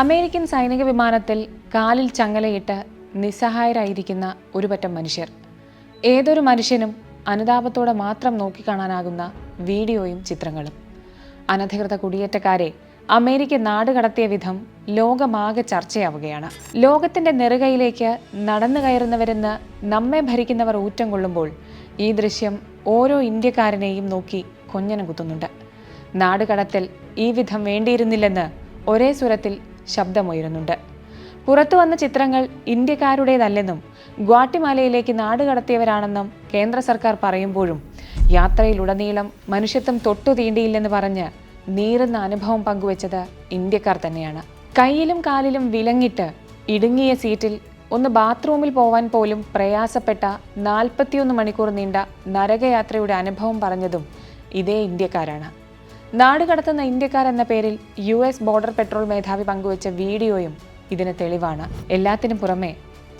American സൈനിക വിമാനത്തിൽ കാലിൽ ചങ്ങലയിട്ട് നിസ്സഹായരായിരിക്കുന്ന ഒരു പറ്റം മനുഷ്യർ. ഏതൊരു മനുഷ്യനും അനുതാപത്തോടെ മാത്രം നോക്കിക്കാണാനാകുന്ന വീഡിയോയും ചിത്രങ്ങളും. അനധികൃത കുടിയേറ്റക്കാരെ അമേരിക്ക നാട് കടത്തിയ വിധം ലോകമാകെ ചർച്ചയാവുകയാണ്. ലോകത്തിന്റെ നെറുകയിലേക്ക് നടന്നു കയറുന്നവരെന്ന് നമ്മെ ഭരിക്കുന്നവർ ഊറ്റം കൊള്ളുമ്പോൾ ഈ ദൃശ്യം ഓരോ ഇന്ത്യക്കാരനെയും നോക്കി കൊഞ്ഞനം കുത്തുന്നുണ്ട് നാടുകടത്തിൽ ഈ വിധം വേണ്ടിയിരുന്നില്ലെന്ന് ഒരേ സ്വരത്തിൽ ശബ്ദമുയരുന്നുണ്ട്. പുറത്തു വന്ന ചിത്രങ്ങൾ ഇന്ത്യക്കാരുടേതല്ലെന്നും ഗ്വാട്ടിമാലയിലേക്ക് നാട് കടത്തിയവരാണെന്നും കേന്ദ്ര സർക്കാർ പറയുമ്പോഴും യാത്രയിലുടനീളം മനുഷ്യത്വം തൊട്ടു തീണ്ടിയില്ലെന്ന് പറഞ്ഞ് നീറുന്ന അനുഭവം പങ്കുവച്ചത് ഇന്ത്യക്കാർ തന്നെയാണ്. കയ്യിലും കാലിലും വിലങ്ങിട്ട് ഇടുങ്ങിയ സീറ്റിൽ ഒന്ന് ബാത്റൂമിൽ പോവാൻ പോലും പ്രയാസപ്പെട്ട നാൽപ്പത്തിയൊന്ന് മണിക്കൂർ നീണ്ട നരകയാത്രയുടെ അനുഭവം പറഞ്ഞതും ഇതേ ഇന്ത്യക്കാരാണ്. നാട് ഇന്ത്യക്കാരെന്ന പേരിൽ യു എസ് ബോർഡർ പെട്രോൾ മേധാവി പങ്കുവച്ച വീഡിയോയും ഇതിന് തെളിവാണ്. എല്ലാത്തിനും പുറമെ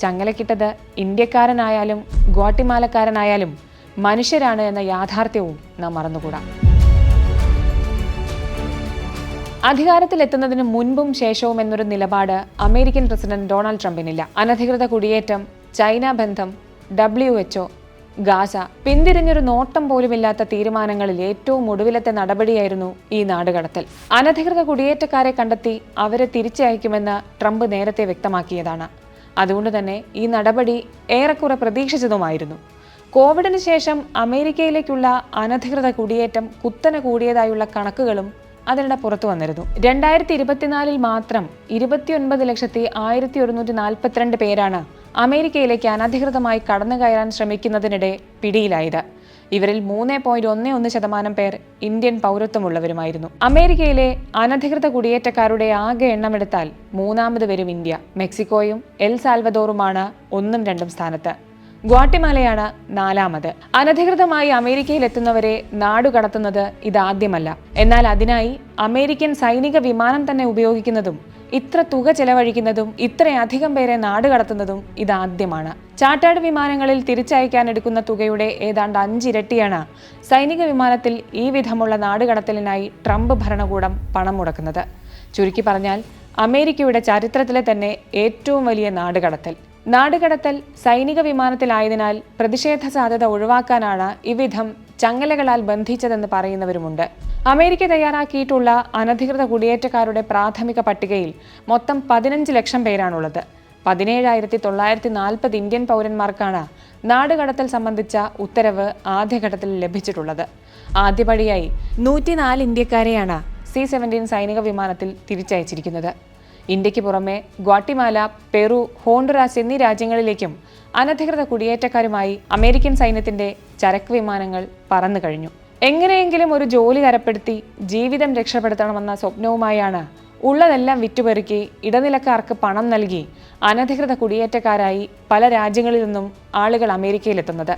ചങ്ങലക്കിട്ടത് ഇന്ത്യക്കാരനായാലും ഗോട്ടിമാലക്കാരനായാലും മനുഷ്യരാണ് എന്ന യാഥാർത്ഥ്യവും നാം മറന്നുകൂടാ. അധികാരത്തിലെത്തുന്നതിന് മുൻപും ശേഷവും എന്നൊരു നിലപാട് അമേരിക്കൻ പ്രസിഡന്റ് ഡൊണാൾഡ് ട്രംപിനില്ല. അനധികൃത കുടിയേറ്റം ചൈന ബന്ധം ഡബ്ല്യു എച്ച്ഒ ഗാസ. പിന്തിരിഞ്ഞൊരു നോട്ടം പോലുമില്ലാത്ത തീരുമാനങ്ങളിൽ ഏറ്റവും ഒടുവിലത്തെ നടപടിയായിരുന്നു ഈ നാടുകടത്തൽ. അനധികൃത കുടിയേറ്റക്കാരെ കണ്ടെത്തി അവരെ തിരിച്ചയക്കുമെന്ന് ട്രംപ് നേരത്തെ വ്യക്തമാക്കിയതാണ്. അതുകൊണ്ട് തന്നെ ഈ നടപടി ഏറെക്കുറെ പ്രതീക്ഷിച്ചതുമായിരുന്നു. കോവിഡിന് ശേഷം അമേരിക്കയിലേക്കുള്ള അനധികൃത കുടിയേറ്റം കുത്തനെ കൂടിയതായുള്ള കണക്കുകളും അതിനിടെ പുറത്തു വന്നിരുന്നു. രണ്ടായിരത്തി ഇരുപത്തിനാലിൽ മാത്രം ഇരുപത്തിയൊൻപത് ലക്ഷത്തി ആയിരത്തി ഒരുന്നൂറ്റി നാൽപ്പത്തിരണ്ട് പേരാണ് അമേരിക്കയിലേക്ക് അനധികൃതമായി കടന്നു കയറാൻ ശ്രമിക്കുന്നതിനിടെ പിടിയിലായത്. ഇവരിൽ മൂന്ന് പോയിന്റ് ഒന്ന് ഒന്ന് ശതമാനം പേർ ഇന്ത്യൻ പൗരത്വമുള്ളവരുമായിരുന്നു. അമേരിക്കയിലെ അനധികൃത കുടിയേറ്റക്കാരുടെ ആകെ എണ്ണമെടുത്താൽ മൂന്നാമത് വരും ഇന്ത്യ. മെക്സിക്കോയും എൽ സാൽവദോറുമാണ് ഒന്നും രണ്ടും സ്ഥാനത്ത്. ഗ്വാട്ടിമാലയാണ് നാലാമത്. അനധികൃതമായി അമേരിക്കയിൽ എത്തുന്നവരെ നാടുകടത്തുന്നത് ഇതാദ്യമല്ല. എന്നാൽ അതിനായി അമേരിക്കൻ സൈനിക വിമാനം തന്നെ ഉപയോഗിക്കുന്നതും ഇത്ര തുക ചെലവഴിക്കുന്നതും ഇത്രയധികം പേരെ നാടുകടത്തുന്നതും ഇതാദ്യമാണ്. ചാർട്ടേഡ് വിമാനങ്ങളിൽ തിരിച്ചയക്കാൻ എടുക്കുന്ന തുകയുടെ ഏതാണ്ട് അഞ്ചിരട്ടിയാണ് സൈനിക വിമാനത്തിൽ ഈ വിധമുള്ള നാടുകടത്തലിനായി ട്രംപ് ഭരണകൂടം പണം മുടക്കുന്നത്. ചുരുക്കി പറഞ്ഞാൽ അമേരിക്കയുടെ ചരിത്രത്തിലെ തന്നെ ഏറ്റവും വലിയ നാടുകടത്തൽ നാടുകടത്തൽ സൈനിക വിമാനത്തിലായതിനാൽ പ്രതിഷേധ സാധ്യത ഒഴിവാക്കാനാണ് ഇവിധം ചങ്ങലകളാൽ ബന്ധിച്ചതെന്ന് പറയുന്നവരുമുണ്ട്. അമേരിക്ക തയ്യാറാക്കിയിട്ടുള്ള അനധികൃത കുടിയേറ്റക്കാരുടെ പ്രാഥമിക പട്ടികയിൽ മൊത്തം പതിനഞ്ച് ലക്ഷം പേരാണുള്ളത്. പതിനേഴായിരത്തി തൊള്ളായിരത്തി നാൽപ്പത് ഇന്ത്യൻ പൗരന്മാർക്കാണ് നാടുകടത്തൽ സംബന്ധിച്ച ഉത്തരവ് ആദ്യഘട്ടത്തിൽ ലഭിച്ചിട്ടുള്ളത്. ആദ്യപടിയായി നൂറ്റിനാല് ഇന്ത്യക്കാരെയാണ് സി സെവന്റീൻ സൈനിക വിമാനത്തിൽ തിരിച്ചയച്ചിരിക്കുന്നത്. ഇന്ത്യയ്ക്ക് പുറമെ ഗ്വാട്ടിമാല പെറു ഹോണ്ടുറാസ് എന്നീ രാജ്യങ്ങളിലേക്കും അനധികൃത കുടിയേറ്റക്കാരുമായി അമേരിക്കൻ സൈന്യത്തിന്റെ ചരക്ക് വിമാനങ്ങൾ പറന്നു കഴിഞ്ഞു. എങ്ങനെയെങ്കിലും ഒരു ജോലി തരപ്പെടുത്തി ജീവിതം രക്ഷപ്പെടുത്തണമെന്ന സ്വപ്നവുമായാണ് ഉള്ളതെല്ലാം വിറ്റുപെറുക്കി ഇടനിലക്കാർക്ക് പണം നൽകി അനധികൃത കുടിയേറ്റക്കാരായി പല രാജ്യങ്ങളിൽ നിന്നും ആളുകൾ അമേരിക്കയിലെത്തുന്നത്.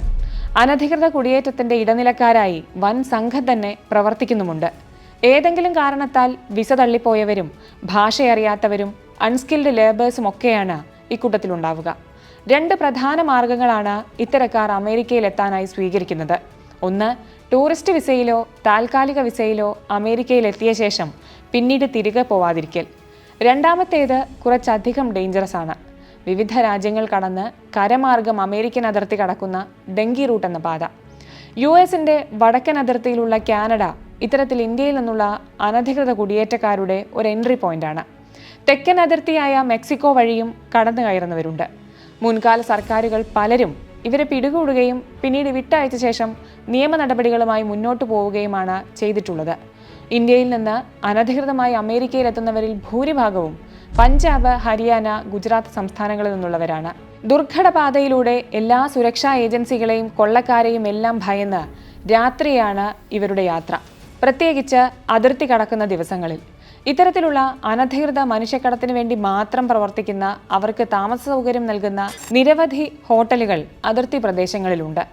അനധികൃത കുടിയേറ്റത്തിന്റെ ഇടനിലക്കാരായി വൻ സംഘം തന്നെ പ്രവർത്തിക്കുന്നുമുണ്ട്. ഏതെങ്കിലും കാരണത്താൽ വിസ തള്ളിപ്പോയവരും ഭാഷയറിയാത്തവരും അൺസ്കിൽഡ് ലേബേഴ്സും ഒക്കെയാണ് ഇക്കൂട്ടത്തിലുണ്ടാവുക രണ്ട് പ്രധാന മാർഗങ്ങളാണ് ഇത്തരക്കാർ അമേരിക്കയിൽ എത്താനായി സ്വീകരിക്കുന്നത്. ഒന്ന് ടൂറിസ്റ്റ് വിസയിലോ താൽക്കാലിക വിസയിലോ അമേരിക്കയിൽ എത്തിയ ശേഷം പിന്നീട് തിരികെ പോവാതിരിക്കൽ. രണ്ടാമത്തേത് കുറച്ചധികം ഡേഞ്ചറസ് ആണ്. വിവിധ രാജ്യങ്ങൾ കടന്ന് കരമാർഗം അമേരിക്കൻ അതിർത്തി കടക്കുന്ന ഡെങ്കി റൂട്ട് എന്ന പാത. യു എസിന്റെ വടക്കൻ അതിർത്തിയിലുള്ള കാനഡ ഇത്തരത്തിൽ ഇന്ത്യയിൽ നിന്നുള്ള അനധികൃത കുടിയേറ്റക്കാരുടെ ഒരു എൻട്രി പോയിന്റാണ്. തെക്കൻ അതിർത്തിയായ മെക്സിക്കോ വഴിയും കടന്നു കയറുന്നവരുണ്ട്. മുൻകാല സർക്കാരുകൾ പലരും ഇവരെ പിടികൂടുകയും പിന്നീട് വിട്ടയച്ച ശേഷം നിയമ നടപടികളുമായി മുന്നോട്ടു പോവുകയുമാണ് ചെയ്തിട്ടുള്ളത്. ഇന്ത്യയിൽ നിന്ന് അനധികൃതമായി അമേരിക്കയിൽ എത്തുന്നവരിൽ ഭൂരിഭാഗവും പഞ്ചാബ് ഹരിയാന ഗുജറാത്ത് സംസ്ഥാനങ്ങളിൽ നിന്നുള്ളവരാണ്. ദുർഘടപാതയിലൂടെ എല്ലാ സുരക്ഷാ ഏജൻസികളെയും കൊള്ളക്കാരെയും എല്ലാം ഭയന്ന് രാത്രിയാണ് ഇവരുടെ യാത്ര. പ്രത്യേകിച്ച് അതിർത്തി കടക്കുന്ന ദിവസങ്ങളിൽ. ഇത്തരത്തിലുള്ള അനധികൃത മനുഷ്യക്കടത്തിന് വേണ്ടി മാത്രം പ്രവർത്തിക്കുന്ന അവർക്ക് താമസ സൗകര്യം നൽകുന്ന നിരവധി ഹോട്ടലുകൾ അതിർത്തി പ്രദേശങ്ങളിലുണ്ട്.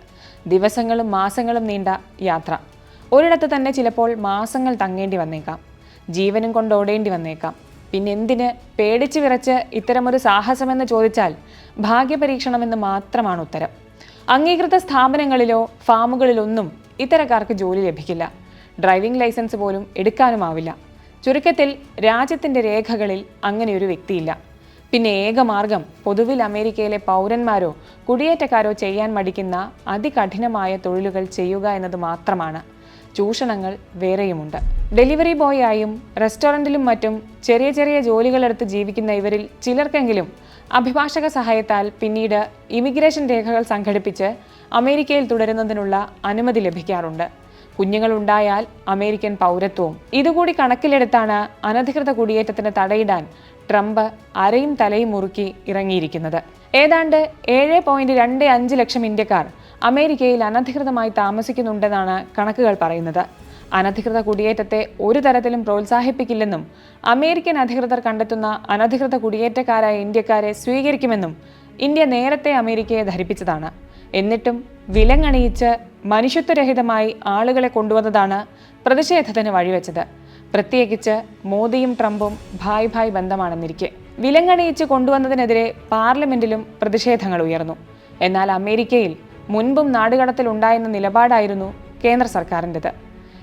ദിവസങ്ങളും മാസങ്ങളും നീണ്ട യാത്ര. ഒരിടത്ത് തന്നെ ചിലപ്പോൾ മാസങ്ങൾ തങ്ങേണ്ടി വന്നേക്കാം. ജീവനും കൊണ്ട് ഓടേണ്ടി വന്നേക്കാം. പിന്നെ എന്തിന് പേടിച്ച് വിറച്ച് ഇത്തരമൊരു സാഹസമെന്ന് ചോദിച്ചാൽ ഭാഗ്യപരീക്ഷണമെന്ന് മാത്രമാണ് ഉത്തരം. അംഗീകൃത സ്ഥാപനങ്ങളിലോ ഫാമുകളിലൊന്നും ഇത്തരക്കാർക്ക് ജോലി ലഭിക്കില്ല. ഡ്രൈവിംഗ് ലൈസൻസ് പോലും എടുക്കാനുമാവില്ല. ചുരുക്കത്തിൽ രാജ്യത്തിന്റെ രേഖകളിൽ അങ്ങനെ ഒരു വ്യക്തിയില്ല. പിന്നെ ഏക മാർഗം പൊതുവിൽ അമേരിക്കയിലെ പൗരന്മാരോ കുടിയേറ്റക്കാരോ ചെയ്യാൻ മടിക്കുന്ന അതികഠിനമായ തൊഴിലുകൾ ചെയ്യുക എന്നത് മാത്രമാണ്. ചൂഷണങ്ങൾ വേറെയുമുണ്ട്. ഡെലിവറി ബോയ് ആയും റെസ്റ്റോറന്റിലും മറ്റും ചെറിയ ചെറിയ ജോലികളെടുത്ത് ജീവിക്കുന്ന ഇവരിൽ ചിലർക്കെങ്കിലും അഭിഭാഷക സഹായത്താൽ പിന്നീട് ഇമിഗ്രേഷൻ രേഖകൾ സംഘടിപ്പിച്ച് അമേരിക്കയിൽ തുടരുന്നതിനുള്ള അനുമതി ലഭിക്കാറുണ്ട്. കുഞ്ഞുങ്ങളുണ്ടായാൽ അമേരിക്കൻ പൗരത്വവും. ഇതുകൂടി കണക്കിലെടുത്താണ് അനധികൃത കുടിയേറ്റത്തിന് തടയിടാൻ ട്രംപ് അരയും തലയും മുറുക്കി ഇറങ്ങിയിരിക്കുന്നത്. ഏതാണ്ട് ഏഴ് പോയിന്റ് രണ്ട് അഞ്ച് ലക്ഷം ഇന്ത്യക്കാർ അമേരിക്കയിൽ അനധികൃതമായി താമസിക്കുന്നുണ്ടെന്നാണ് കണക്കുകൾ പറയുന്നത്. അനധികൃത കുടിയേറ്റത്തെ ഒരു തരത്തിലും പ്രോത്സാഹിപ്പിക്കില്ലെന്നും അമേരിക്കൻ അധികൃതർ കണ്ടെത്തുന്ന അനധികൃത കുടിയേറ്റക്കാരായ ഇന്ത്യക്കാരെ സ്വീകരിക്കുമെന്നും ഇന്ത്യ നേരത്തെ അമേരിക്കയെ ധരിപ്പിച്ചതാണ്. എന്നിട്ടും വിലങ്ങണിയിച്ച് മനുഷ്യത്വരഹിതമായി ആളുകളെ കൊണ്ടുവന്നതാണ് പ്രതിഷേധത്തിന് വഴിവെച്ചത്. പ്രത്യേകിച്ച് മോദിയും ട്രംപും ഭായ് ഭായ് ബന്ധമാണെന്നിരിക്കെ. വിലങ്ങണിയിച്ച് കൊണ്ടുവന്നതിനെതിരെ പാർലമെന്റിലും പ്രതിഷേധങ്ങൾ ഉയർന്നു. എന്നാൽ അമേരിക്കയിൽ മുൻപും നാടുകടത്തിൽ ഉണ്ടായെന്ന നിലപാടായിരുന്നു കേന്ദ്ര സർക്കാരിന്റെത്.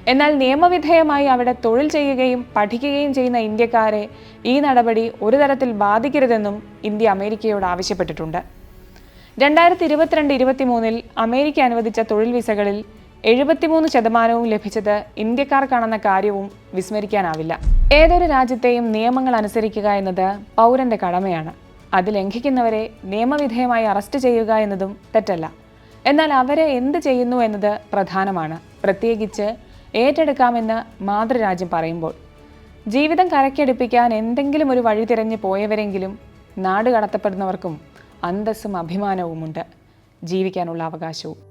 എന്നാൽ നിയമവിധേയമായി അവിടെ തൊഴിൽ ചെയ്യുകയും പഠിക്കുകയും ചെയ്യുന്ന ഇന്ത്യക്കാരെ ഈ നടപടി ഒരു തരത്തിൽ ബാധിക്കരുതെന്നും ഇന്ത്യ അമേരിക്കയോട് ആവശ്യപ്പെട്ടിട്ടുണ്ട്. രണ്ടായിരത്തി ഇരുപത്തിരണ്ട് ഇരുപത്തിമൂന്നിൽ അമേരിക്ക അനുവദിച്ച തൊഴിൽ വിസകളിൽ എഴുപത്തിമൂന്ന് ശതമാനവും ലഭിച്ചത് ഇന്ത്യക്കാർക്കാണെന്ന കാര്യവും വിസ്മരിക്കാനാവില്ല. ഏതൊരു രാജ്യത്തെയും നിയമങ്ങൾ അനുസരിക്കുക എന്നത് പൗരന്റെ കടമയാണ്. അത് ലംഘിക്കുന്നവരെ നിയമവിധേയമായി അറസ്റ്റ് ചെയ്യുക എന്നതും തെറ്റല്ല. എന്നാൽ അവരെ എന്ത് ചെയ്യുന്നു എന്നത് പ്രധാനമാണ്. പ്രത്യേകിച്ച് ഏറ്റെടുക്കാമെന്ന് മാതൃരാജ്യം പറയുമ്പോൾ. ജീവിതം കരക്കടുപ്പിക്കാൻ എന്തെങ്കിലും ഒരു വഴി തിരഞ്ഞു പോയവരെങ്കിലും നാട് കടത്തപ്പെടുന്നവർക്കും അന്തസ്സും അഭിമാനവുമുണ്ട്. ജീവിക്കാനുള്ള അവകാശവും.